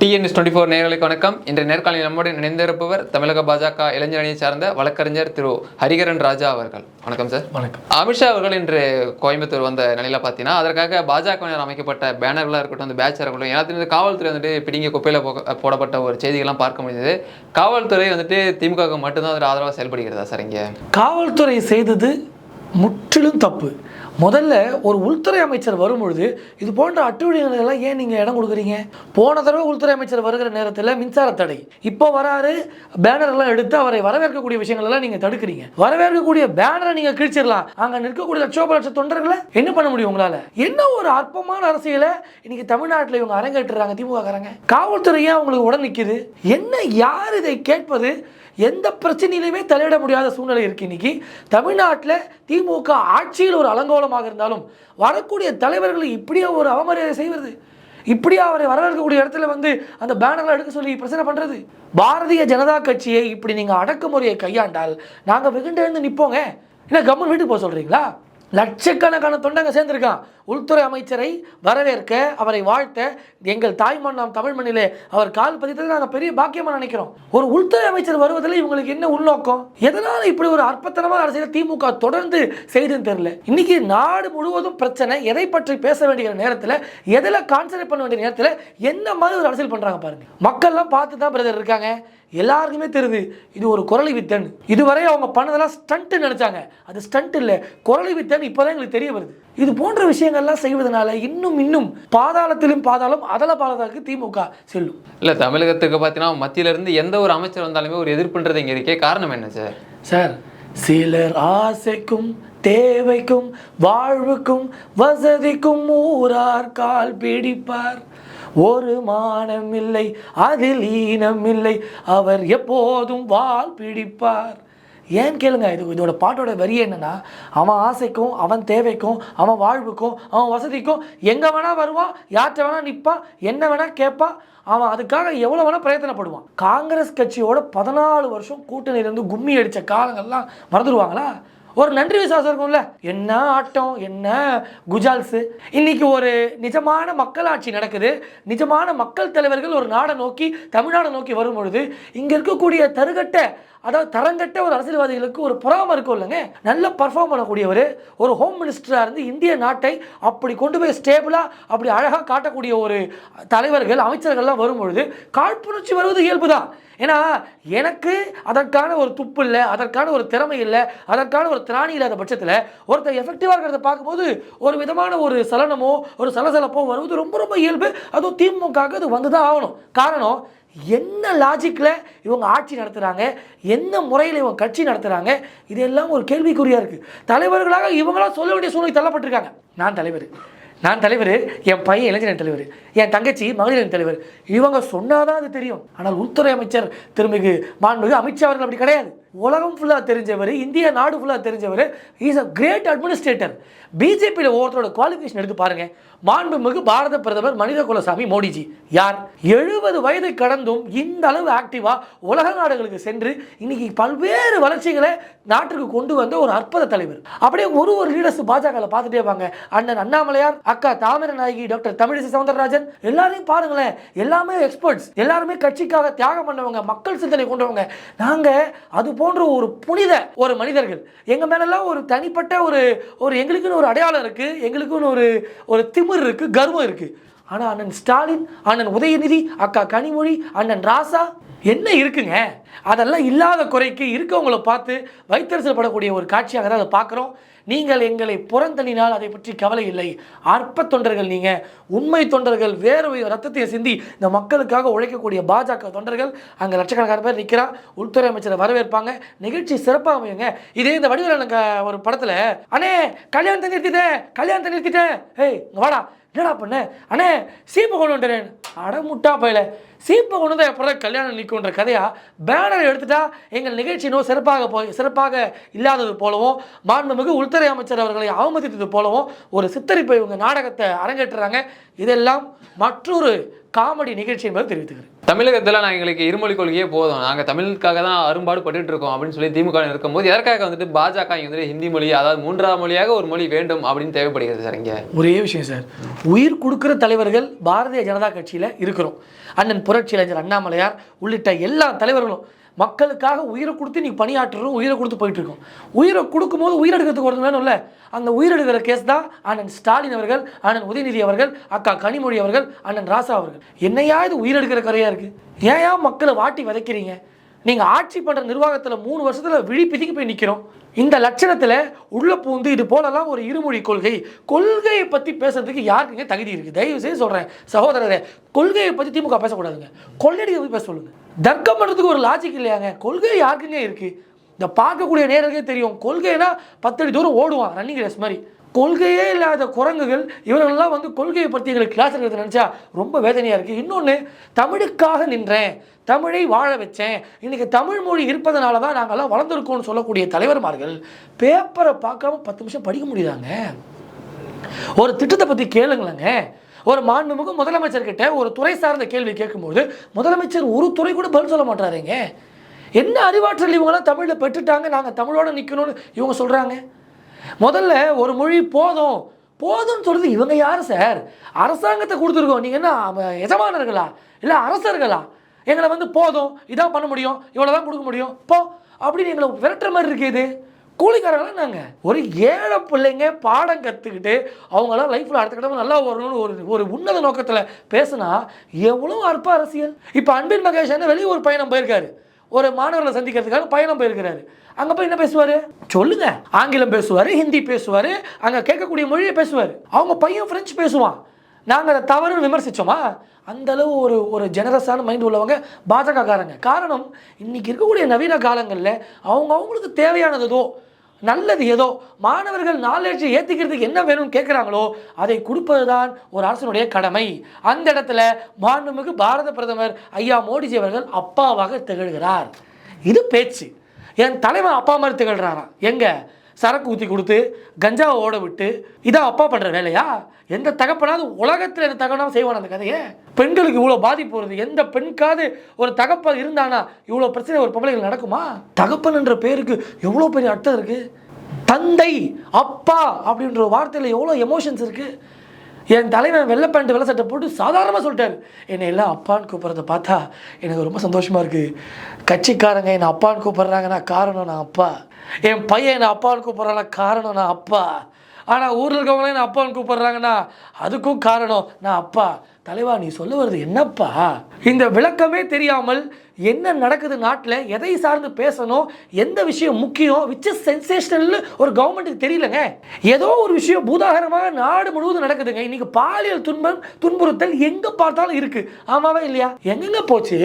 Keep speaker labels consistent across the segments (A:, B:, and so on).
A: DNS twenty four நேர்களுக்கு வணக்கம். இன்று நேர்காணலில் நம்முடன் இணைந்திருப்பவர் தமிழக பாஜக இளைஞர் அணியை சார்ந்த வழக்கறிஞர் திரு ஹரிகரன் ராஜா அவர்கள். வணக்கம் சார்
B: வணக்கம்.
A: அமித்ஷா அவர்கள் இன்று கோயம்புத்தூர் வந்த நிலையில பார்த்தீங்கன்னா அதற்காக பாஜகவினர் அமைக்கப்பட்ட பேனர்களாக இருக்கட்டும் அந்த பேட்சாக இருக்கட்டும் எல்லாத்துலேருந்து காவல்துறை வந்துட்டு பிடிங்க குப்பையில் போடப்பட்ட ஒரு செய்திகள்லாம் பார்க்க முடியுது காவல்துறை வந்துட்டு திமுக மட்டும்தான் அதில் ஆதரவாக செயல்படுகிறதா சார் இங்கே?
B: காவல்துறை செய்தது முற்றிலும் தப்பு. முதல்ல ஒரு உள்துறை அமைச்சர் வரும்பொழுது இது போன்ற அட்டுழியங்களெல்லாம் ஏன் நீங்கள் இடம் கொடுக்குறீங்க? போன தடவை உள்துறை அமைச்சர் வருகிற நேரத்தில் மின்சார தடை. இப்போ வராரு பேனர் எல்லாம் எடுத்து அவரை வரவேற்கக்கூடிய விஷயங்கள் எல்லாம் நீங்கள் தடுக்கிறீங்க. வரவேற்கக்கூடிய பேனரை நீங்கள் கிழிச்சிடலாம். அங்கே நிற்கக்கூடிய லட்சோப லட்ச தொண்டர்களை என்ன பண்ண முடியும் உங்களால்? என்ன ஒரு அற்பமான அரசியலை இன்னைக்கு தமிழ்நாட்டில் இவங்க அரங்கேற்றுறாங்க திமுக காரங்க காவல்துறை ஏன் உங்களுக்கு உடன் நிற்கிது என்ன யார் இதை கேட்பது? எந்த பிரச்சனையிலுமே தலையிட முடியாத சூழ்நிலை இருக்கு இன்னைக்கு. தமிழ்நாட்டில் திமுக ஆட்சியில் ஒரு அலங்கோலமாக இருந்தாலும் வரக்கூடிய தலைவர்களை இப்படியே ஒரு அவமரியாதை செய்வது இப்படியே அவரை வரவேற்கக்கூடிய இடத்துல வந்து அந்த பேனர்லாம் எடுக்க சொல்லி பிரச்சனை பண்றது. பாரதிய ஜனதா கட்சியை இப்படி நீங்க அடக்குமுறையை கையாண்டால் நாங்க வெகுண்டு நிற்போங்க நிப்போங்க. என்ன கம்மன் வீட்டுக்கு போக சொல்றீங்களா? லட்சக்கணக்கான தொண்டங்க சேர்ந்திருக்கான். உள்துறை அமைச்சரை வரவேற்க அவரை வாழ்த்த எங்கள் தாய்மண் நாம் தமிழ் மண்ணிலே அவர் கால் பதித்தது நாங்கள் பெரிய பாக்கியமாக நினைக்கிறோம். ஒரு உள்துறை அமைச்சர் வருவதில் இவங்களுக்கு என்ன உள்நோக்கம்? எதனால் இப்படி ஒரு அற்பத்தனமான அரசியலை திமுக தொடர்ந்து செய்துன்னு தெரியல. இன்னைக்கு நாடு முழுவதும் பிரச்சனை எதை பற்றி பேச வேண்டிய நேரத்தில் எதில் கான்சன்ட்ரேட் பண்ண வேண்டிய நேரத்தில் என்ன மாதிரி ஒரு அரசியல் பண்ணுறாங்க பாருங்க. மக்கள்லாம் பார்த்து தான் பிரதர் இருக்காங்க. எல்லாருக்குமே தெரியுது இது ஒரு குரலி வித்தன். இதுவரை அவங்க பண்ணதெல்லாம் ஸ்டண்ட் நினைச்சாங்க. அது ஸ்டண்ட் இல்லை குரலி வித்தன் இப்போதான் எங்களுக்கு தெரிய வருது. இது போன்ற விஷயங்கள்லாம் செய்வதனால இன்னும் இன்னும் பாதாளத்திலும் பாதாளம் அதல பாதாளத்துக்கு திமுக செல்லும்.
A: இல்லை தமிழகத்துக்கு பார்த்தீங்கன்னா மத்தியிலிருந்து எந்த ஒரு அமைச்சர் வந்தாலுமே ஒரு எதிர்ப்புன்றது இங்கே இருக்கே காரணம் என்ன சார்?
B: சார் சிலர் ஆசைக்கும் தேவைக்கும் வாழ்வுக்கும் வசதிக்கும் ஊரார் கால் பிடிப்பார். ஒரு மானம் இல்லை அதில் ஈனம் இல்லை அவர் எப்போதும் வால் பிடிப்பார். ஏன் கேளுங்க இது இதோட பாட்டோட வரி என்னன்னா அவன் ஆசைக்கும் அவன் தேவைக்கும் அவன் வாழ்வுக்கும் அவன் வசதிக்கும் எங்கே வேணால் வருவான் யார்கிட்ட வேணால் நிற்பான் என்ன வேணால் கேட்பான் அவன் அதுக்காக எவ்வளோ வேணால் பிரயத்தனப்படுவான். காங்கிரஸ் கட்சியோட பதினாலு வருஷம் கூட்டணியிலேருந்து கும்மி அடித்த காலங்கள்லாம் மறந்துடுவாங்களா? ஒரு நன்றி விசுவாசம் இருக்கும்ல? என்ன ஆட்டம் என்ன குஜால்ஸு? இன்னைக்கு ஒரு நிஜமான மக்களாட்சி நடக்குது. நிஜமான மக்கள் தலைவர்கள் ஒரு நாடை நோக்கி தமிழ்நாடை நோக்கி வரும் பொழுது இங்கே இருக்கக்கூடிய தருகட்ட அதாவது தரங்கட்ட ஒரு அரசியல்வாதிகளுக்கு ஒரு பொறாம இருக்கும் இல்லைங்க? நல்ல பர்ஃபார்ம் பண்ணக்கூடியவர் ஒரு ஹோம் மினிஸ்டராக இருந்து இந்திய நாட்டை அப்படி கொண்டு போய் ஸ்டேபிளாக அப்படி அழகாக காட்டக்கூடிய ஒரு தலைவர்கள் அமைச்சர்கள்லாம் வரும்பொழுது காழ்ப்புணர்ச்சி வருவது இயல்பு தான் ஏன்னா எனக்கு அதற்கான ஒரு துப்பு இல்லை அதற்கான ஒரு திறமை இல்லை அதற்கான ஒரு திராணி இல்லாத பட்சத்தில் ஒருத்தர் எஃபெக்டிவாக இருக்கிறத பார்க்கும்போது ஒரு விதமான ஒரு சலனமோ ஒரு சலசலப்போ வருவது ரொம்ப ரொம்ப இயல்பு. அதுவும் திமுக அது வந்து தான் ஆகணும். காரணம் என்ன லாஜிக்கில் இவங்க ஆட்சி நடத்துகிறாங்க என்ன முறையில் இவங்க கட்சி நடத்துகிறாங்க இதெல்லாம் ஒரு கேள்விக்குறியாக இருக்குது தலைவர்களாக இவங்களாம் சொல்ல வேண்டிய சூழ்நிலை தள்ளப்பட்டிருக்காங்க. நான் தலைவர். நான் தலைவர் என் பையன் இளைஞர் தலைவர் என் தங்கச்சி மகளிர் தலைவர். இவங்க சொன்னாதான் அது தெரியும். ஆனால் உள்துறை அமைச்சர் திருமிகு மாண்புமிகு அமித்ஷா அவர்கள் அப்படி கிடையாது. உலகம் ஃபுல்லாக தெரிஞ்சவர் இந்திய நாடு ஃபுல்லாக தெரிஞ்சவர். இஸ் அ கிரேட் அட்மினிஸ்ட்ரேட்டர் பிஜேபியில் ஒவ்வொருத்தரோட குவாலிஃபிகேஷன் எடுத்து பாருங்க. மாண்புமிகு பாரத பிரதமர் மனித குலசாமி மோடிஜி. யார்? எழுபது வயது கடந்தும் இந்த அளவு ஆக்டிவா உலக நாடுகளுக்கு சென்று இன்னைக்கு பல்வேறு வளர்ச்சிகளை நாட்டிற்கு கொண்டு வந்த ஒரு அற்புத தலைவர். அப்படியே ஒரு ஒரு லீடர்ஸ் பாஜக பார்த்துட்டே வாங்க. அண்ணன் அண்ணாமலையார் அக்கா தாமிர நாயகி டாக்டர் தமிழிசை சவுந்தரராஜன். எல்லாரையும் பாருங்களேன். எல்லாமே எக்ஸ்பர்ட்ஸ் எல்லாருமே கட்சிக்காக தியாகம் பண்ணவங்க மக்கள் சிந்தனை கொண்டவங்க. நாங்கள் அது போன்ற ஒரு புனித ஒரு மனிதர்கள். எங்கள் மேலெல்லாம் ஒரு தனிப்பட்ட ஒரு ஒரு எங்களுக்குன்னு ஒரு அடையாளம் இருக்குது எங்களுக்குன்னு ஒரு ஒரு திமிர் இருக்குது கர்வம் இருக்குது ஆனால் அண்ணன் ஸ்டாலின் அண்ணன் உதயநிதி அக்கா கனிமொழி அண்ணன் ராசா என்ன இருக்குங்க? அதெல்லாம் இல்லாத குறைக்கு இருக்கவங்கள பார்த்து வைத்தரசல் படக்கூடிய ஒரு காட்சியாக தான் அதை பார்க்குறோம். நீங்கள் எங்களை புறந்தள்ளினால் அதை பற்றி கவலை இல்லை. அற்ப தொண்டர்கள் நீங்கள் உண்மை தொண்டர்கள் வேறு ரத்தத்தை சிந்தி இந்த மக்களுக்காக உழைக்கக்கூடிய பாஜக தொண்டர்கள் அங்கே லட்சக்கணக்கான பேர் நிற்கிறா உள்துறை அமைச்சரை வரவேற்பாங்க. நிகழ்ச்சி சிறப்பாக அமையுங்க. இதே இந்த வடிவில் ஒரு படத்தில் அண்ணே கல்யாணத்தை நிறுத்திட்டேன் கல்யாணத்தை நிறுத்திட்டேன் ஏய் வாடா. என்னடா பண்ண? அண்ணே சீப்பு கொண்டு வந்துட்டேன். அட முட்டா சீப்பை கொண்டு தான் எப்பறம் கல்யாணம் நிற்குன்ற கதையாக பேனர் எடுத்துட்டா எங்கள் நிகழ்ச்சி இன்னும் சிறப்பாக போய் சிறப்பாக இல்லாதது போலவும் மாண்புமிகு உள்துறை அமைச்சர் அவர்களை அவமதித்தது போலவும் ஒரு சித்தரிப்பை இவங்க நாடகத்தை அரங்கேற்றுறாங்க. இதெல்லாம் மற்றொரு காமெடி நிகழ்ச்சி என்பதை தெரிவித்துக்கிறேன்.
A: தமிழகத்தில் நான் எங்களுக்கு இருமொழி கொள்கையே போதும். நாங்கள் தமிழுக்காக தான் அரும்பாடு பட்டுட்டு இருக்கோம் அப்படின்னு சொல்லி திமுக இருக்கும்போது எதற்காக வந்துட்டு பாஜக இங்க வந்துட்டு ஹிந்தி மொழி அதாவது மூன்றாம் மொழியாக ஒரு மொழி வேண்டும் அப்படின்னு தேவைப்படுகிறது சார் இங்கே?
B: ஒரே விஷயம் சார். உயிர் கொடுக்குற தலைவர்கள் பாரதிய ஜனதா கட்சியில் இருக்கிறோம். அண்ணன் புரட்சி இளைஞர் அண்ணாமலையார் உள்ளிட்ட எல்லா தலைவர்களும் மக்களுக்காக உயிரை கொடுத்து நீ பணியாற்றுறோம் உயிரை கொடுத்து போயிட்டு இருக்கோம் உயிரை கொடுக்கும்போது உயிரெடுக்கிறதுக்கு ஒருத்தர் வேணும்ல அந்த உயிரெடுக்கிற கேஸ் தான் அண்ணன் ஸ்டாலின் அவர்கள் அண்ணன் உதயநிதி அவர்கள் அக்கா கனிமொழி அவர்கள் அண்ணன் ராசா அவர்கள். என்னையா இது உயிரெடுக்கிற கரையா இருக்கு? ஏன் மக்களை வாட்டி விதைக்கிறீங்க? நீங்கள் ஆட்சி பண்ணுற நிர்வாகத்தில் மூணு வருஷத்தில் விழி பிதிக்கு போய் நிற்கிறோம் இந்த லட்சணத்தில் உள்ள பூந்து இது போலலாம் ஒரு இருமொழி கொள்கை. கொள்கையை பற்றி பேசுறதுக்கு யாருக்குங்க தகுதி இருக்குது தயவு செய்து சொல்கிறேன் சகோதரரே கொள்கையை பற்றி திமுக பேசக்கூடாதுங்க. கொள்ளையடிக்க போய் பேச சொல்லுங்க. தர்க்கம் பண்ணுறதுக்கு ஒரு லாஜிக் இல்லையாங்க? கொள்கை யாருக்குங்க இருக்குது இந்த பார்க்கக்கூடிய நேரர்களே தெரியும். கொள்கைனா பத்தடி தூரம் ஓடுவான் ரன்னிங் ரேஸ் மாதிரி. கொள்கையே இல்லாத குரங்குகள் இவர்களெல்லாம் வந்து கொள்கையை பற்றி எங்களுக்கு கிளாஸ் எடுக்கிறது நினச்சா ரொம்ப வேதனையாக இருக்குது இன்னொன்று தமிழுக்காக நின்றேன். தமிழை வாழ வச்சேன். இன்றைக்கி தமிழ் மொழி இருப்பதனால தான் நாங்கள்லாம் வளர்ந்துருக்கோம்னு சொல்லக்கூடிய தலைவர்மார்கள் பேப்பரை பார்க்காம பத்து நிமிஷம் படிக்க முடியுதாங்க? ஒரு திட்டத்தை பற்றி கேளுங்களேங்க. ஒரு மாண்புமிகு முதலமைச்சர்கிட்ட ஒரு துறை சார்ந்த கேள்வி கேட்கும்போது முதலமைச்சர் ஒரு துறை கூட பதில் சொல்ல மாட்டாருங்க. என்ன அறிவாற்றல் இவங்களாம் தமிழில் பெற்றுட்டாங்க நாங்கள் தமிழோடு நிற்கணும்னு இவங்க சொல்கிறாங்க முதல்ல ஒரு மொழி போதும். போதும்னு சொல்கிறது இவங்க யார் சார்? அரசாங்கத்தை கொடுத்துருக்கோம். நீங்கள் என்ன எஜமானர்களா? இல்லை அரசர்களா? எங்களை வந்து போதும். இதான் பண்ண முடியும். இவ்வளோ தான் கொடுக்க முடியும். போ. அப்படின்னு எங்களை விரட்டுற மாதிரி இருக்குது கூலிக்காரங்களாம் நாங்கள் ஒரு ஏழை பிள்ளைங்க பாடம் கற்றுக்கிட்டு அவங்களாம் லைஃப்பில் அடுத்த கடமை நல்லா வரணும்னு ஒரு ஒரு உன்னத நோக்கத்தில் பேசுனா எவ்வளோ அற்ப அரசியல். இப்போ அன்பின் மகேஷ் என்ன வெளியே ஒரு பயணம் போயிருக்காரு. ஒரு மாணவர்களை சந்திக்கிறதுக்காக பயணம் போயிருக்கிறாரு. அங்கே போய் என்ன பேசுவார்? சொல்லுங்க. ஆங்கிலம் பேசுவார் ஹிந்தி பேசுவார் அங்கே கேட்கக்கூடிய மொழியை பேசுவார். அவங்க பையன் ஃப்ரெஞ்சு பேசுவான். நாங்கள் அதை தவறுன்னு விமர்சித்தோமா அந்தளவு ஒரு ஒரு ஜெனரஸான மைண்ட் உள்ளவங்க பாஜக காரங்க காரணம் இன்றைக்கி இருக்கக்கூடிய நவீன காலங்களில் அவங்க அவங்களுக்கு தேவையானதோ நல்லது ஏதோ மாணவர்கள் நாலேஜை ஏற்றிக்கிறதுக்கு என்ன வேணும்னு கேட்குறாங்களோ அதை கொடுப்பது தான் ஒரு அரசனுடைய கடமை. அந்த இடத்துல மாண்புமிகு பாரத பிரதமர் ஐயா மோடிஜி அவர்கள் அப்பாவாக திகழ்கிறார். இது பேச்சு. என் தலைவன் அப்பா மாதிரி திகழ்கிறாராம் எங்கே? சரக்கு ஊற்றி கொடுத்து கஞ்சாவை ஓட விட்டு இதான் அப்பா பண்ணுற வேலையா? எந்த தகப்பனாவது உலகத்தில் எந்த தகவனாவது செய்வான் அந்த கதையை? பெண்களுக்கு இவ்வளோ பாதிப்பு வருது. எந்த பெண்காவது ஒரு தகப்பன் இருந்தானா இவ்வளோ பிரச்சனை ஒரு பொம்பளைகள் நடக்குமா? தகப்பன் என்ற பேருக்கு எவ்வளோ பெரிய அர்த்தம் இருக்குது தந்தை அப்பா அப்படின்ற வார்த்தையில் எவ்வளோ எமோஷன்ஸ் இருக்குது என் தலைவன் வெள்ளை பேண்ட் வெள்ளை சட்டை போட்டு சாதாரணமாக சொல்லிட்டார். என்னை எல்லாம் அப்பான்னு கூப்பிட்றத பார்த்தா எனக்கு ரொம்ப சந்தோஷமாக இருக்குது கட்சிக்காரங்க என்னை அப்பான்னு கூப்பிட்றாங்கன்னா காரணம் நான் அப்பா. என் பையன் என்னை அப்பான்னு கூப்பிட்றானா காரணம் நான் அப்பா. ஆனால் ஊரில் இருக்கவங்களே நான் அப்பான்னு கூப்பிட்றாங்கன்னா அதுக்கும் காரணம் நான் அப்பா தலைவா நீ சொல்ல வருது என்னப்பா? இந்த விளக்கமே தெரியாமல் என்ன நடக்குது நாட்டில் எதை சார்ந்து பேசணும் எந்த விஷயம் முக்கியம் விச் இஸ் சென்சேஷனல்னு ஒரு கவர்மெண்ட்டுக்கு தெரியலங்க. ஏதோ ஒரு விஷயம் பூதாகரமாக நாடு முழுவதும் நடக்குதுங்க. இன்னைக்கு பாலியல் துன்பம் துன்புறுத்தல் எங்கே பார்த்தாலும் இருக்குது ஆமாவா இல்லையா? எங்கெங்க போச்சு?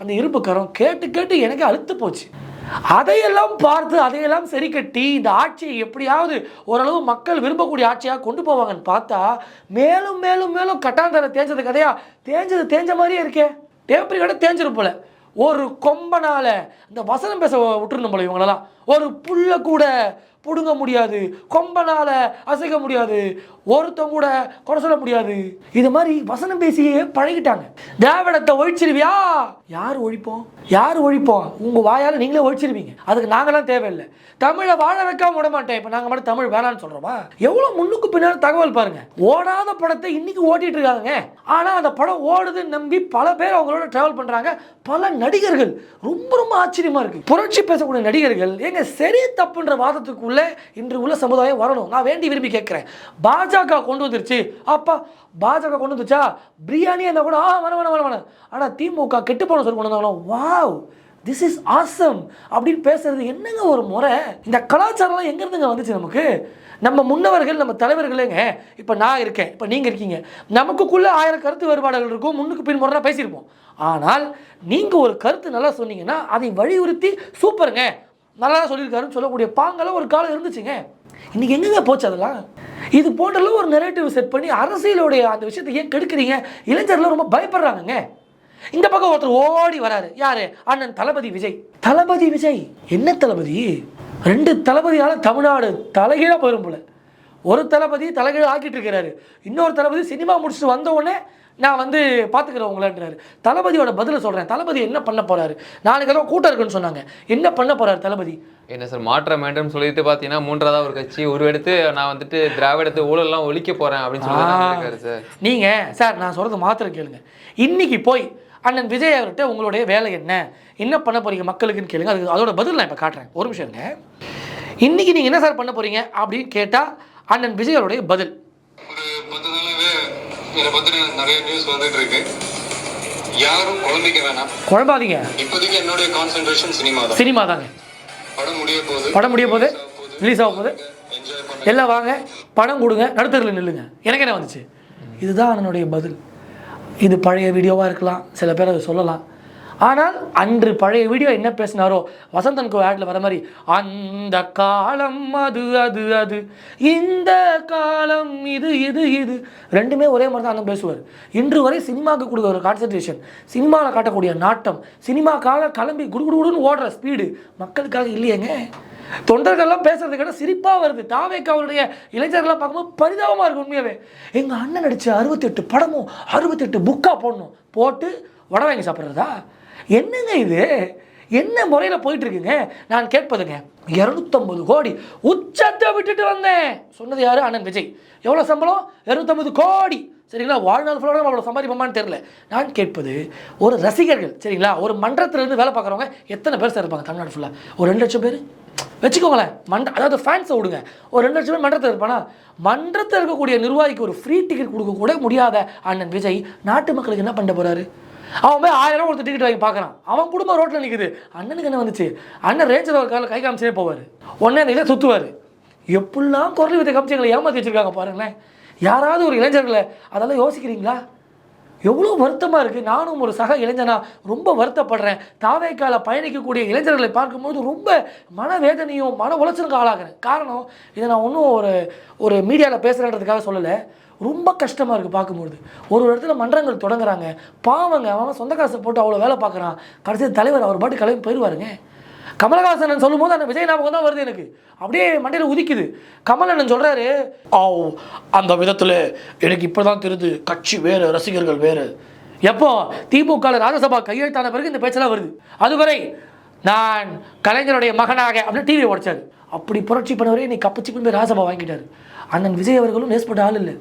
B: அந்த இரும்பு கரம் கேட்டு கேட்டு எனக்கு அழுத்து போச்சு. அதையெல்லாம் பார்த்து அதையெல்லாம் சரி கட்டி இந்த ஆட்சியை எப்படியாவது ஓரளவு மக்கள் விரும்பக்கூடிய ஆட்சியாக கொண்டு போவாங்கன்னு பார்த்தா மேலும் மேலும் மேலும் கட்டாந்தரை தேஞ்சது கதையா? தேஞ்சது தேஞ்ச மாதிரியே இருக்கே. டேப்பரி கடை தேஞ்சிரும் போல. ஒரு கொம்பனால இந்த வசனம் பேச விட்டுருந்தோம் போல இவங்களெல்லாம். ஒரு புல்ல கூட பிடுங்க முடியாது கொம்பனால் அசைக்க முடியாது ஒருத்தவங்க கூட குறை சொல்ல முடியாது. இது மாதிரி வசனம் பேசியே பழகிட்டாங்க. திராவிடத்தை ஒழிச்சிருவியா? யார் ஒழிப்போம்? யார் ஒழிப்போம்? உங்க வாயால் நீங்களே ஒழிச்சிருவீங்க. அதுக்கு நாங்களாம் தேவையில்லை. தமிழை வாழ வைக்காம விட மாட்டேன். இப்போ நாங்கள் மட்டும் தமிழ் வேணாம்னு சொல்கிறோமா எவ்வளோ முன்னுக்கு பின்னால் தகவல் பாருங்க. ஓடாத படத்தை இன்னைக்கு ஓட்டிட்டு இருக்காங்க. ஆனால் அந்த படம் ஓடுதுன்னு நம்பி பல பேர் அவங்களோட ட்ராவல் பண்ணுறாங்க பல நடிகர்கள். ரொம்ப ரொம்ப ஆச்சரியமா இருக்கு. புரட்சி பேசக்கூடிய நடிகர்கள் எங்க சரி தப்புன்ற வாதத்துக்குள்ள இன்று உள்ள சமுதாயம் வரணும். நான் வேண்டி விரும்பி கேட்குறேன். பாஜக கொண்டு வந்துருச்சு. அப்பா பாஜக கொண்டு வந்துச்சா பிரியாணி இருந்தால் கூட ஆ வேணாம் வேணாம் வேணாம் வேணாம். ஆனால் திமுக கெட்டு போன சொல்லி கொண்டு வந்தாங்களோ வாவ் திஸ் இஸ் ஆசம் அப்படின்னு பேசுறது என்னங்க ஒரு முறை? இந்த கலாச்சாரம்லாம் எங்கேருந்துங்க வந்துச்சு நமக்கு? நம்ம முன்னவர்கள் நம்ம தலைவர்களேங்க இப்போ நான் இருக்கேன். இப்போ நீங்கள் இருக்கீங்க. நமக்குள்ளே ஆயிரம் கருத்து வேறுபாடுகள் இருக்கும். முன்னுக்கு பின் முறை பேசியிருப்போம். ஆனால் நீங்கள் ஒரு கருத்து நல்லா சொன்னீங்கன்னா அதை வலியுறுத்தி சூப்பருங்க. நல்லா சொல்லியிருக்காருன்னு சொல்லக்கூடிய பாங்கெல்லாம் ஒரு காலம் இருந்துச்சுங்க. இன்னைக்கு எங்கங்க போச்சு அதெல்லாம்? இது போன்றலாம் ஒரு நெரேட்டிவ் செட் பண்ணி அரசியலுடைய அந்த விஷயத்தை ஏன் கெடுக்கிறீங்க? இளைஞர்லாம் ரொம்ப பயப்படுறாங்கங்க. இந்த பக்கம் ஒருத்தர் ஓடி வராரு. யாரு? அண்ணன் தளபதி விஜய். தளபதி விஜய். என்ன தளபதி? ரெண்டு தளபதியால தமிழ்நாடு தலைகீழா போயிடும் போல. ஒரு தளபதி தலைகீழ ஆக்கிட்டு இருக்கிறாரு. இன்னொரு தளபதி சினிமா முடிச்சுட்டு வந்த உடனே நான் வந்து பார்த்துக்கிறேன் உங்களன்றாரு தளபதியோட பதிலை சொல்கிறேன் தளபதி என்ன பண்ண போறாரு? நாளைக்கு ஏதோ கூட்டம் இருக்குன்னு சொன்னாங்க. என்ன பண்ண போறாரு தளபதி?
A: என்ன சார் மாற்றம் வேண்டும் சொல்லிட்டு பார்த்தீங்கன்னா மூன்றாவது ஒரு கட்சி உருவெடுத்து நான் வந்துட்டு திராவிடத்தை ஊழல்லாம் ஒழிக்க போறேன் அப்படின்னு சொல்லி சார்.
B: நீங்க சார் நான் சொல்றது மாத்திரம் கேளுங்க. இன்னைக்கு போய் அண்ணன் விஜய் அவர்கிட்ட உங்களுடைய வேலை என்ன? என்ன பண்ண போறீங்க மக்களுக்குன்னு கேளுங்க. அதுக்கு அதோட பதில் நான் இப்போ காட்டுறேன். ஒரு நிமிஷம் இருங்க. இன்னைக்கு நீங்க என்ன சார் பண்ண போறீங்க அப்படின்னு கேட்டா அண்ணன் விஜய் அவருடைய பதில்.
C: ஒரு இதை பத்தின நிறைய நியூஸ் வந்துட்டு இருக்கு யாரும் குழம்பிக்க வேணாம்.
B: குழம்பாதீங்க.
C: இப்போதைக்கு என்னுடைய கான்சென்ட்ரேஷன் சினிமா தான்.
B: சினிமா தாங்க.
C: படம் முடிய போகுது.
B: படம் முடிய போகுது. ரிலீஸ் ஆக போகுது. எல்லாம் வாங்க. பணம் கொடுங்க. நடுத்தரில் நில்லுங்க. எனக்கு என்ன வந்துச்சு? இதுதான் அண்ணனுடைய பதில். இது பழைய வீடியோவாக இருக்கலாம். சில பேர் அதை சொல்லலாம். ஆனால் அன்று பழைய வீடியோ என்ன பேசினாரோ? வசந்தன் கோ ஆட்ல வர மாதிரி அந்த காலம் அது அது அது. இந்த காலம் இது இது இது. ரெண்டுமே ஒரே மாதிரி தான் பேசுவார். இன்று வரை சினிமாவுக்கு கொடுக்குற ஒரு கான்சன்ட்ரேஷன் சினிமாவில் காட்டக்கூடிய நாட்டம் சினிமாக்காக கிளம்பி குடுகுடுன்னு ஓடுற ஸ்பீடு மக்களுக்காக இல்லையேங்க. தொண்டர்கள்லாம் பேசுறதுக்கான கேட்டால் சிரிப்பாக வருது. தாவேக்கு அவருடைய இளைஞர்கள்லாம் பார்க்கும்போது பரிதாபமாக இருக்கும் உண்மையாகவே எங்கள் அண்ணன் நடித்த அறுபத்தெட்டு படமும் அறுபத்தெட்டு புக்காக போடணும். போட்டு வடை வாங்கி சாப்பிட்றதா? என்னங்க இது? என்ன முறையில் போயிட்டுருக்குங்க? நான் கேட்பதுங்க இரநூத்தம்பது கோடி உச்சத்தை விட்டுட்டு வந்தேன். சொன்னது யாரு? அண்ணன் விஜய். எவ்வளோ சம்பளம்? இரநூத்தம்பது கோடி. சரிங்களா? வாழ்நாள் ஃபுல்லாக அவ்வளோ சம்பாதிப்போமான்னு தெரில நான் கேட்பது ஒரு ரசிகர்கள் சரிங்களா? ஒரு மன்றத்திலேருந்து வேலை பார்க்குறவங்க எத்தனை பேர் சார் இருப்பாங்க தமிழ்நாடு ஃபுல்லாக ஒரு ரெண்டு லட்சம் பேர்? வச்சுக்கோங்களேன். மன்ற அதாவது ஃபேன்ஸை விடுங்க. ஒரு ரெண்டு லட்சம் பேர் மன்றத்தில் இருப்பானா? மன்றத்தில் இருக்கக்கூடிய நிர்வாகிக்கு ஒரு ஃப்ரீ டிக்கெட் கொடுக்க கூட முடியாத அண்ணன் விஜய் நாட்டு மக்களுக்கு என்ன பண்ண போகிறாரு அவன் போய் ஆயிரம் ஒருத்தர் கொடுத்து டிக்கெட் வாங்கி பார்க்குறான். அவன் குடும்பம் ரோட்டில் நிற்குது அண்ணனுக்கு என்ன வந்துச்சு? அண்ணன் ரேஞ்சர் ஒரு காலில் கை காமிச்சே போவார். உடனே அந்த இதை சுற்றுவார் எப்படிலாம் குரல் வித்தை காமிச்சு எங்களை ஏமாற்றி வச்சிருக்காங்க பாருங்களேன். யாராவது ஒரு இளைஞர்களை அதெல்லாம் யோசிக்கிறீங்களா? எவ்வளோ வருத்தமாக இருக்குது நானும் ஒரு சக இளைஞனா ரொம்ப வருத்தப்படுறேன். தாவேக்கால பயணிக்கக்கூடிய இளைஞர்களை பார்க்கும்போது ரொம்ப மனவேதனையும் மன உளைச்சலுக்கு ஆளாகிறேன். காரணம் இதை நான் ஒன்றும் ஒரு ஒரு மீடியாவில் பேசுகிறேன்றதுக்காக சொல்லலை. ரொம்ப கஷ்டமாக இருக்குது பார்க்கும்பொழுது. ஒரு ஒரு இடத்துல மன்றங்கள் தொடங்குறாங்க. பாவங்க அவன் சொந்த காசை போட்டு அவ்வளோ வேலை பார்க்குறான். கடைசியில் தலைவர் அவர் பாட்டு கிளம்பி போயிடுவாருங்க கமலஹாசன் சொல்லும்போது அந்த விஜய் ஞாபகம் தான் வருது எனக்கு. அப்படியே மண்டையில் உதிக்குது. கமலண்ணன் சொல்கிறாரு ஆ அந்த விதத்தில் எனக்கு இப்போ தான் தெரியுது. கட்சி வேறு ரசிகர்கள் வேறு. எப்போ? திமுக ராஜ்யசபா கையெழுத்தான பிறகு இந்த பேச்செல்லாம் வருது. அதுவரை நான் கலைஞருடைய மகனாக அப்படின்னு டிவி உடைச்சாரு. அப்படி புரட்சி பண்ணவரே நீ கப்பச்சி கொண்டு போய் ராஜ்யசபா வாங்கிட்டார். அண்ணன் விஜய் அவர்களும் நேஸ்பட்ட ஆள் இல்லை.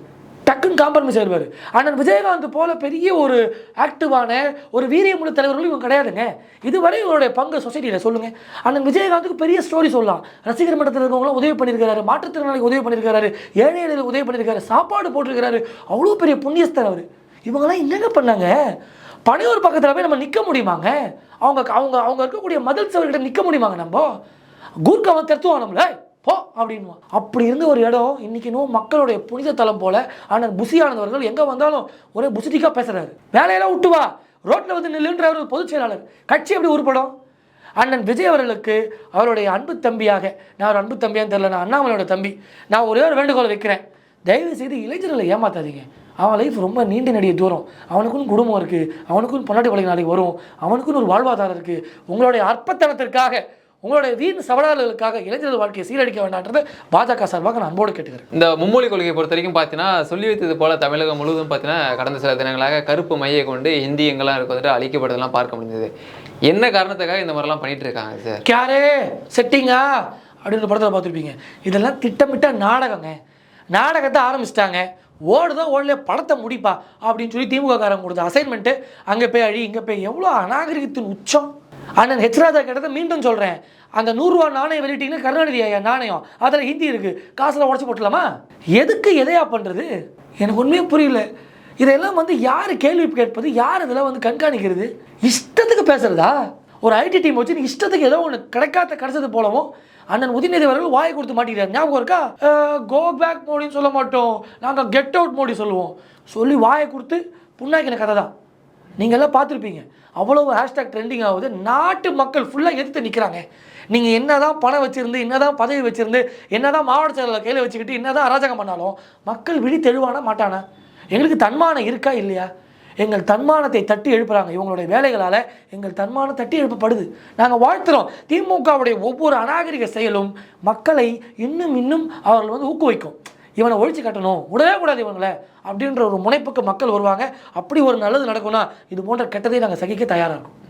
B: டக்குன்னு காம்ப்ரமைஸ் ஆயிடுவார். அண்ணன் விஜயகாந்த் போல பெரிய ஒரு ஆக்டிவான ஒரு வீரியமுள்ள தலைவர்களும் இவங்க கிடையாதுங்க. இதுவரை இவருடைய பங்கு சொசைட்டியில் சொல்லுங்கள் ஆனால் விஜயகாந்துக்கு பெரிய ஸ்டோரி சொல்லலாம். ரசிகர் மன்றத்தில் இருக்கவங்களாம் உதவி பண்ணியிருக்காரு மாற்றுத்திறனாளிக்கு உதவி பண்ணியிருக்காரு ஏழை ஏழைகளுக்கு உதவி பண்ணியிருக்காரு சாப்பாடு போட்டிருக்காரு அவ்வளோ பெரிய புண்ணியஸ்தர் அவர். இவங்கெல்லாம் என்னங்க பண்ணாங்க? பனையூர் பக்கத்தில் போய் நம்ம நிற்க முடியுமாங்க? அவங்க அவங்க அவங்க இருக்கக்கூடிய மதில் சவர்கிட்ட நிற்க முடியுமாங்க நம்ம? கூர்க்கவன் தத்துவானோம்ல போ அப்படின்வான் அப்படி இருந்த ஒரு இடம் இன்னைக்கு இன்னும் மக்களுடைய புனித தலம் போல அண்ணன் புசி ஆனந்தவர்கள் எங்கே வந்தாலும் ஒரே புசிட்டிக்காக பேசுறாரு. வேலையெல்லாம் விட்டு வா. ரோட்டில் வந்து நில்லுன்ற ஒரு பொதுச் செயலாளர். கட்சி எப்படி உருப்படும் அண்ணன் விஜய் அவர்களுக்கு அவருடைய அன்பு தம்பியாக நான் ஒரு அன்பு தம்பியான்னு தெரியல நான் அண்ணாமலையோட தம்பி. நான் ஒரே ஒரு வேண்டுகோளை வைக்கிறேன். தயவு செய்து இளைஞர்களை ஏமாத்தாதீங்க. அவன் லைஃப் ரொம்ப நீண்ட நெடிய தூரம். அவனுக்குன்னு குடும்பம் இருக்குது அவனுக்குன்னு பொன்னாட்டி கொலை நாளைக்கு வரும். அவனுக்குன்னு ஒரு வாழ்வாதாரம் இருக்குது உங்களுடைய அற்பத்தனத்திற்காக உங்களுடைய வீண் சவடாளர்களுக்காக இளைஞர்கள் வாழ்க்கையை சீரழிக்க வேண்டாம்ன்றது பாஜக சார்பாக நான் அன்போடு கேட்டுக்கிறேன்.
A: இந்த மும்மொழி கொள்கையை பொறுத்த வரைக்கும் பார்த்தீங்கன்னா சொல்லி வைத்தது போல தமிழகம் முழுவதும் பார்த்தீங்கன்னா கடந்த சில தினங்களாக கருப்பு மையை கொண்டு ஹிந்தி எங்கெல்லாம் இருக்கு வந்துட்டு அழிக்கப்படுறதெல்லாம் பார்க்க முடிஞ்சது என்ன காரணத்துக்காக இந்த மாதிரிலாம் பண்ணிட்டு இருக்காங்க சார்?
B: கியாரே செட்டிங்கா அப்படின்னு படத்தில் பார்த்துருப்பீங்க. இதெல்லாம் திட்டமிட்ட நாடகங்க. நாடகத்தை ஆரம்பிச்சிட்டாங்க. ஓடுதான் ஓடலையே படத்தை முடிப்பா அப்படின்னு சொல்லி திமுக காரங்க கொடுத்த அசைன்மெண்ட்டு அங்கே போய் அழி இங்கே போய் எவ்வளோ அநாகரிகத்தின் உச்சம்? அண்ணன் ஹெச் ராஜா கேட்டதை மீண்டும் சொல்கிறேன் அந்த நூறுரூவா நாணயம் வெளியிட்டீங்கன்னா கருணாநிதி ஐயா நாணயம். அதில் ஹிந்தி இருக்குது காசில் உடச்சி போட்டலாமா எதுக்கு எதையா பண்ணுறது எனக்கு உண்மையே புரியல. இதெல்லாம் வந்து யார் கேள்வி கேட்பது? யார் இதெல்லாம் வந்து கண்காணிக்கிறது? இஷ்டத்துக்கு பேசுகிறதா ஒரு ஐடி டீம் வச்சு நீ இஷ்டத்துக்கு ஏதோ ஒன்று கிடைக்காத கிடைச்சது போலவும் அண்ணன் உதயநிதி அவர்கள் வாயை கொடுத்து மாட்டேங்கிறார் ஞாபகம் இருக்கா? கோ பேக் மோடின்னு சொல்ல மாட்டோம். நாங்கள் கெட் அவுட் மோடி சொல்லுவோம். சொல்லி வாயை கொடுத்து புண்ணாக்கின கதை தான் நீங்கள்லாம் பார்த்துருப்பீங்க. அவ்வளோ ஹேஷ்டாக் ட்ரெண்டிங் ஆகுது. நாட்டு மக்கள் ஃபுல்லாக எதிர்த்து நிற்கிறாங்க நீங்கள் என்ன தான் பணம் வச்சுருந்து என்ன தான் பதவி வச்சுருந்து என்ன தான் மாவட்ட செயலாளர் கையில் வச்சுக்கிட்டு என்ன தான் அராஜகம் பண்ணாலும் மக்கள் விழி தெழுவானா மாட்டானா? எங்களுக்கு தன்மானம் இருக்கா இல்லையா? எங்கள் தன்மானத்தை தட்டி எழுப்புறாங்க. இவங்களுடைய வேலைகளால் எங்கள் தன்மானம் தட்டி எழுப்பப்படுது. நாங்கள் வாழ்த்துறோம். திமுகவுடைய ஒவ்வொரு அநாகரிக செயலும் மக்களை இன்னும் இன்னும் அவர்கள் வந்து ஊக்குவிக்கும். இவனை ஒழிச்சு கட்டணும். விடவே கூடாது இவங்களை. அப்படின்ற ஒரு முனைப்புக்கு மக்கள் வருவாங்க. அப்படி ஒரு நல்லது நடக்கும்னா இது போன்ற கெட்டதை நாங்கள் சகிக்க தயாராக இருக்கோம்.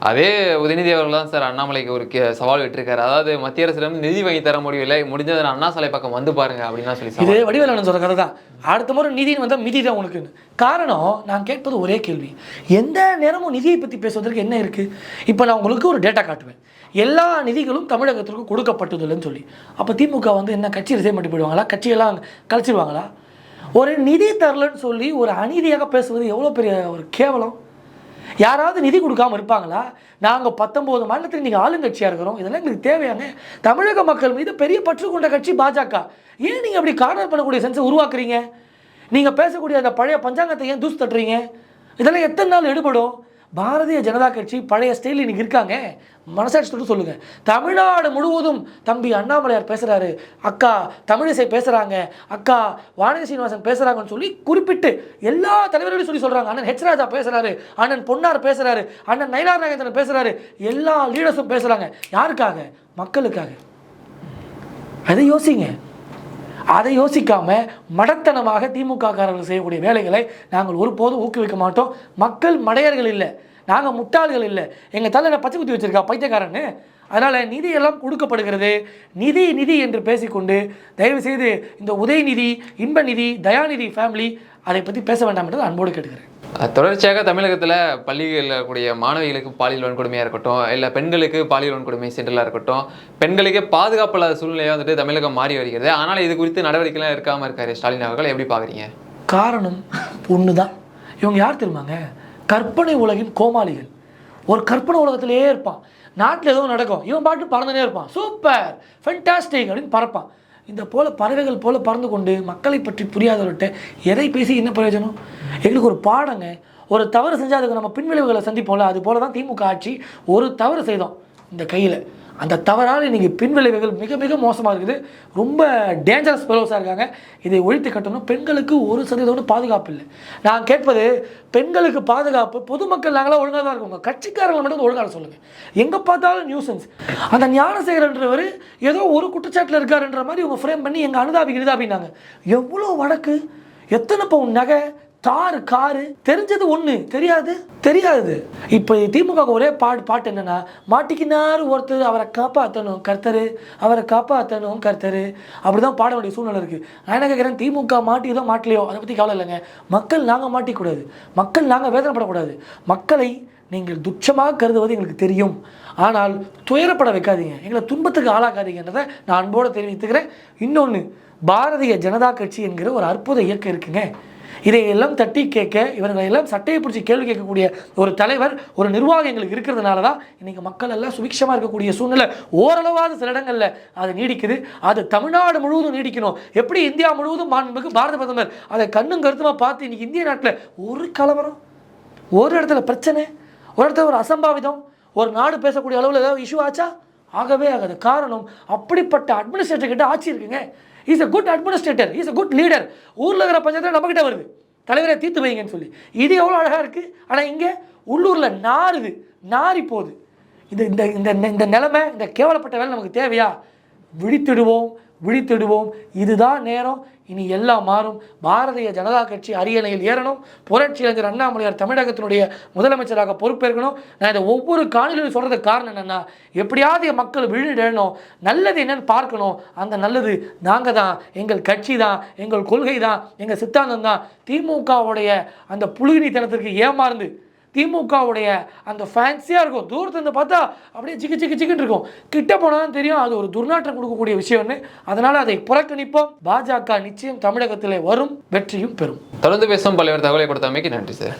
A: அதே உதயநிதி அவர்கள் தான் சார் அண்ணாமலைக்கு ஒரு கே- சவால் விட்டிருக்காரு. அதாவது மத்திய அரசிடம் நிதி வாங்கி தர முடியவில்லை. முடிஞ்சதை நான் அண்ணா சாலை பக்கம் வந்து பாருங்க அப்படின்னு சொல்லி
B: இது
A: சவால்.
B: வடிவேலன் சொல்கிற கதை தான் அடுத்த முறை நிதின்னு வந்தால் மிதி தான் உனக்குன்னு. காரணம் நான் கேட்பது ஒரே கேள்வி. எந்த நேரமும் நிதியை பற்றி பேசுவதற்கு என்ன இருக்குது இப்போ நான் உங்களுக்கு ஒரு டேட்டா காட்டுவேன். எல்லா நிதிகளும் தமிழகத்திற்கு கொடுக்கப்பட்டதில்லைன்னு சொல்லி. அப்போ திமுக வந்து என்ன கட்சியில் செய்ய மாட்டி போயிடுவாங்களா? கட்சியெல்லாம் கழிச்சிடுவாங்களா ஒரு நிதி தரலன்னு சொல்லி ஒரு அநீதியாக பேசுவது எவ்வளோ பெரிய ஒரு கேவலம்? யாராவது நிதி கொடுக்காம இருப்பாங்களா? நாங்கள் பத்தொம்போது மாநிலத்தில் நீங்கள் ஆளுங்கட்சியாக இருக்கிறோம். இதெல்லாம் எங்களுக்கு தேவையாங்க. தமிழக மக்கள் மீது பெரிய பற்று கொண்ட கட்சி பாஜக. ஏன் நீங்கள் அப்படி கார்னர் பண்ணக்கூடிய சென்ஸை உருவாக்குறீங்க? நீங்கள் பேசக்கூடிய அந்த பழைய பஞ்சாங்கத்தை ஏன் தூசு தட்டுறீங்க? இதெல்லாம் எத்தனை நாள் எடுபடும்? பாரதிய ஜனதா கட்சி பழைய ஸ்டைலில் இன்னைக்கு இருக்காங்க. மனசாட்சி தொட்டு சொல்லுங்க. தமிழ்நாடு முழுவதும் தம்பி அண்ணாமலையார் பேசுகிறாரு அக்கா தமிழிசை பேசுகிறாங்க அக்கா வானதி சீனிவாசன் பேசுகிறாங்கன்னு சொல்லி குறிப்பிட்டு எல்லா தலைவர்களையும் சொல்லி சொல்கிறாங்க அண்ணன் ஹெச் ராஜா அண்ணன் பொன்னார் பேசுகிறாரு அண்ணன் நயினார் நாகேந்திரன் பேசுகிறாரு எல்லா லீடர்ஸும் பேசுகிறாங்க யாருக்காக? மக்களுக்காக. அதை யோசிங்க. அதை யோசிக்காமல் மடத்தனமாக திமுக காரர்கள் செய்யக்கூடிய வேலைகளை நாங்கள் ஒருபோதும் ஊக்குவிக்க மாட்டோம். மக்கள் மடையர்கள் இல்லை. நாங்கள் முட்டாள்கள் இல்லை. எங்கள் தலையில் பச்சை குத்தி வச்சுருக்கா பைத்தியக்காரன்னு? அதனால் நிதி எல்லாம் கொடுக்கப்படுகிறது. நிதி நிதி என்று பேசிக்கொண்டு தயவுசெய்து இந்த உதயநிதி இன்பநிதி தயாநிதி ஃபேமிலி அதை பற்றி பேச வேண்டாம் என்று அன்போடு கேட்டுக்கிறேன்.
A: தொடர்ச்சியாக தமிழகத்தில் பள்ளிகளில் கூடிய மாணவிகளுக்கு பாலியல் வன்கொடுமையாக இருக்கட்டும் இல்லை பெண்களுக்கு பாலியல் வன்கொடுமை சென்றலாக இருக்கட்டும் பெண்களுக்கே பாதுகாப்பு இல்லாத சூழ்நிலையாக வந்துட்டு தமிழகம் மாறி வருகிறது. ஆனால் இது குறித்து நடவடிக்கைலாம் இருக்காமல் இருக்காரு ஸ்டாலின் அவர்கள். எப்படி பார்க்குறீங்க
B: காரணம் ஒன்று தான் இவங்க யார் தெரியுமாங்க? கற்பனை உலகின் கோமாளிகள். ஒரு கற்பனை உலகத்திலேயே இருப்பான். நாட்டில் ஏதோ நடக்கும். இவன் பாட்டு பறந்துனே இருப்பான். சூப்பர்! ஃபென்டாஸ்டிக் அப்படின்னு பறப்பான். இந்த போல பறவைகள் போல பறந்து கொண்டு மக்களை பற்றி புரியாதவர்கிட்ட எதை பேசி என்ன பிரயோஜனம்? எங்களுக்கு ஒரு பாடங்க. ஒரு தவறு செஞ்சால் அதுக்கு நம்ம பின்விளைவுகளை சந்திப்போம்ல அது போல தான் திமுக ஆட்சி ஒரு தவறு செய்தோம் இந்த கையில். அந்த தவறால் இன்றைக்கி பின்விளைவுகள் மிக மிக மோசமாக இருக்குது. ரொம்ப டேஞ்சரஸ் பெலோஸாக இருக்காங்க. இதை ஒழித்து கட்டணும். பெண்களுக்கு ஒரு சதவீதம் பாதுகாப்பு இல்லை. நான் கேட்பது பெண்களுக்கு பாதுகாப்பு பொதுமக்கள் நாங்களாம் ஒழுங்காக தான் இருக்கோங்க. கட்சிக்காரங்களை மட்டும் ஒழுங்காக சொல்லுங்கள் எங்கே பார்த்தாலும் நியூசன்ஸ் அந்த ஞானசேகரன்றவர் ஏதோ ஒரு குற்றச்சாட்டில் இருக்காருன்ற மாதிரி இவங்க ஃப்ரேம் பண்ணி எங்கள் அனுதாபி கிருதாபின்னாங்க. எவ்வளோ வழக்கு எத்தனை பவுன் நகை? தார் காரு தெரிஞ்சது ஒன்று தெரியாது? தெரியாது. இப்போ திமுக ஒரே பாட்டு பாட்டு என்னன்னா மாட்டிக்கினார் ஒருத்தர் அவரை காப்பாற்றணும் கர்த்தரு. அவரை காப்பாற்றணும் கர்த்தரு. அப்படிதான் பாட வேண்டிய சூழ்நிலை இருக்குது நான் என்ன கேட்குறேன் திமுக மாட்டியதோ மாட்டலையோ அதை பற்றி கவலை இல்லைங்க. மக்கள் நாங்கள் மாட்டிக்கூடாது. மக்கள் நாங்கள் வேதனைப்படக்கூடாது. மக்களை நீங்கள் துச்சமாக கருதுவது எங்களுக்கு தெரியும். ஆனால் துயரப்பட வைக்காதீங்க. எங்களை துன்பத்துக்கு ஆளாக்காதீங்கன்றதை நான் அன்போடு தெரிவித்துக்கிறேன். இன்னொன்று பாரதிய ஜனதா கட்சி என்கிற ஒரு அற்புத இயக்கம் இருக்குங்க. இதையெல்லாம் தட்டி கேட்க இவர்களை எல்லாம் சட்டையை பிடிச்சி கேள்வி கேட்கக்கூடிய ஒரு தலைவர் ஒரு நிர்வாகம் எங்களுக்கு இருக்கிறதுனால தான் இன்றைக்கி மக்கள் எல்லாம் சுபிக்ஷமாக இருக்கக்கூடிய சூழ்நிலை. ஓரளவாவது சில இடங்களில் அது நீடிக்குது. அது தமிழ்நாடு முழுவதும் நீடிக்கணும். எப்படி இந்தியா முழுவதும் மாண்புக்கு பாரத பிரதமர் அதை கண்ணும் கருத்துமாக பார்த்து இன்றைக்கி இந்திய நாட்டில் ஒரு கலவரம் ஒரு இடத்துல பிரச்சனை ஒரு இடத்துல ஒரு அசம்பாவிதம் ஒரு நாடு பேசக்கூடிய அளவில் ஏதாவது இஷ்யூ ஆச்சா? ஆகவே ஆகாது. காரணம் அப்படிப்பட்ட அட்மினிஸ்ட்ரேட்டர் கிட்ட ஆட்சி இருக்குங்க. Is a good administrator is a good leader ஊரில் இருக்கிற பஞ்சாயத்தில் நம்மக்கிட்ட வருது. தலைவரை தீர்த்து வைங்கன்னு சொல்லி. இது எவ்வளோ அழகாக இருக்குது ஆனால் இங்கே உள்ளூரில் நாறுது. நாறி போகுது. இந்த இந்த இந்த நிலைமை இந்த கேவலப்பட்ட வேலை நமக்கு தேவையா? விழித்திடுவோம். விழித்திடுவோம். இதுதான் நேரம். இனி எல்லாம் மாறும். பாரதிய ஜனதா கட்சி அரியணையில் ஏறணும். புரட்சி இளைஞர் அண்ணாமலையார் தமிழகத்தினுடைய முதலமைச்சராக பொறுப்பேற்கணும். நான் இதை ஒவ்வொரு காணொலியிலும் சொல்கிறதுக்கு காரணம் என்னென்னா எப்படியாவது மக்கள் விழுடணும் நல்லது என்னன்னு பார்க்கணும். அந்த நல்லது நாங்கள் தான். எங்கள் கட்சி தான். எங்கள் கொள்கை தான். எங்கள் சித்தாந்தம் தான். திமுகவுடைய அந்த புழுகினித்தனத்திற்கு ஏமாறுந்து திமுகவுடைய அந்த ஃபேன்சியாக இருக்கும். தூரத்துலேருந்து பார்த்தா அப்படியே சிக்கு சிக்கு சிக்குன்னு இருக்கும். கிட்ட போனால் தான் தெரியும் அது ஒரு துர்நாற்றம் கொடுக்கக்கூடிய விஷயம்னு. அதனால் அதை புறக்கணிப்போம். பாஜக நிச்சயம் தமிழகத்தில் வரும் வெற்றியும் பெறும்.
A: தொடர்ந்து பேசும் பல்வேறு தகவலை கொடுத்தமைக்கு நன்றி சார்.